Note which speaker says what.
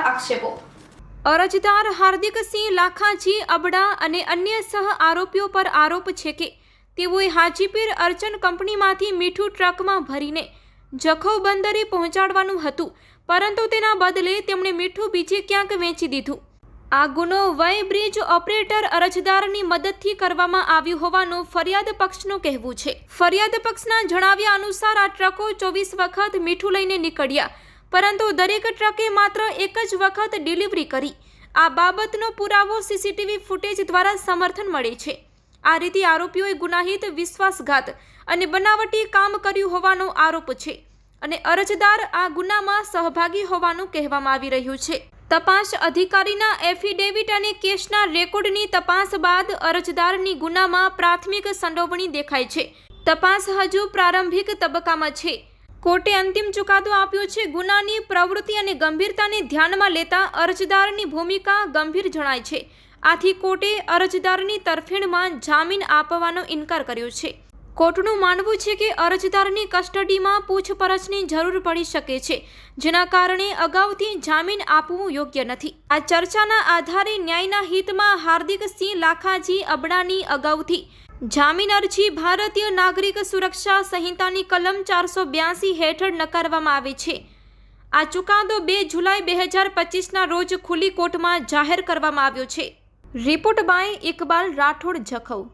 Speaker 1: આક્ષેપો. અરજદાર હાર્દિકસિંહ લાખાજી, અબડા અને અન્ય સહ આરોપીઓ પર આરોપ છે કે તેઓએ હાજીપીર અર્ચન કંપનીમાંથી મીઠું ટ્રકમાં ભરીને જખૌ બંદરે પહોંચાડવાનું હતું, પરંતુ તેના બદલે તેમણે મીઠું બીજે ક્યાંક વેચી દીધું. આ ગુનો વય બ્રિજ ઓપરેટર અરજદારની મદદથી કરવામાં આવ્યું હોવાનું ફરિયાદ પક્ષનું કહેવું છે. ફરિયાદ પક્ષના જણાવ્યા અનુસાર આ ટ્રકો ચોવીસ વખત મીઠું લઈને નીકળ્યા. પરંતુ દરેક ટ્રકે માત્ર એક જ વખત ડિલિવરી કરી. આ બાબતનો પુરાવો સીસીટીવી ફૂટેજ દ્વારા સમર્થન મળે છે. આ રીતે આરોપીઓએ ગુનાહિત, વિશ્વાસઘાત અને બનાવટી કામ કર્યું હોવાનો આરોપ છે અને અરજદાર આ ગુનામાં સહભાગી હોવાનું કહેવામાં આવી રહ્યું છે. તપાસ અધિકારીના એફિડેવિટ અને કેસના રેકોર્ડની તપાસ બાદ અરજદારની ગુનામાં પ્રાથમિક સંડોવણી દેખાય છે. તપાસ હજુ પ્રારંભિક તબક્કામાં છે. કોર્ટે અંતિમ ચુકાદો આપ્યો છે. ગુનાની પ્રવૃત્તિ અને ગંભીરતાને ધ્યાનમાં લેતા અરજદારની ભૂમિકા ગંભીર જણાય છે. આથી કોર્ટે અરજદારની તરફેણમાં જામીન આપવાનો ઇનકાર કર્યો છે. કોર્ટનું માનવું છે કે અરજદારની કસ્ટડીમાં પૂછપરછની જરૂર પડી શકે છે, જેના કારણે અગાઉથી જામીન આપવું યોગ્ય નથી. આ ચર્ચાના આધારે ન્યાયના હિતમાં હાર્દિક સિંહ લાખાજી અબડાની અગાઉથી જામીન અરજી ભારતીય નાગરિક સુરક્ષા સંહિતાની કલમ ચારસો બ્યાસી હેઠળ નકારવામાં આવે છે. આ ચુકાદો બે જુલાઈ બે હજાર પચીસના રોજ ખુલ્લી કોર્ટમાં જાહેર કરવામાં આવ્યો છે. Report by Iqbal Rathod Jakhau.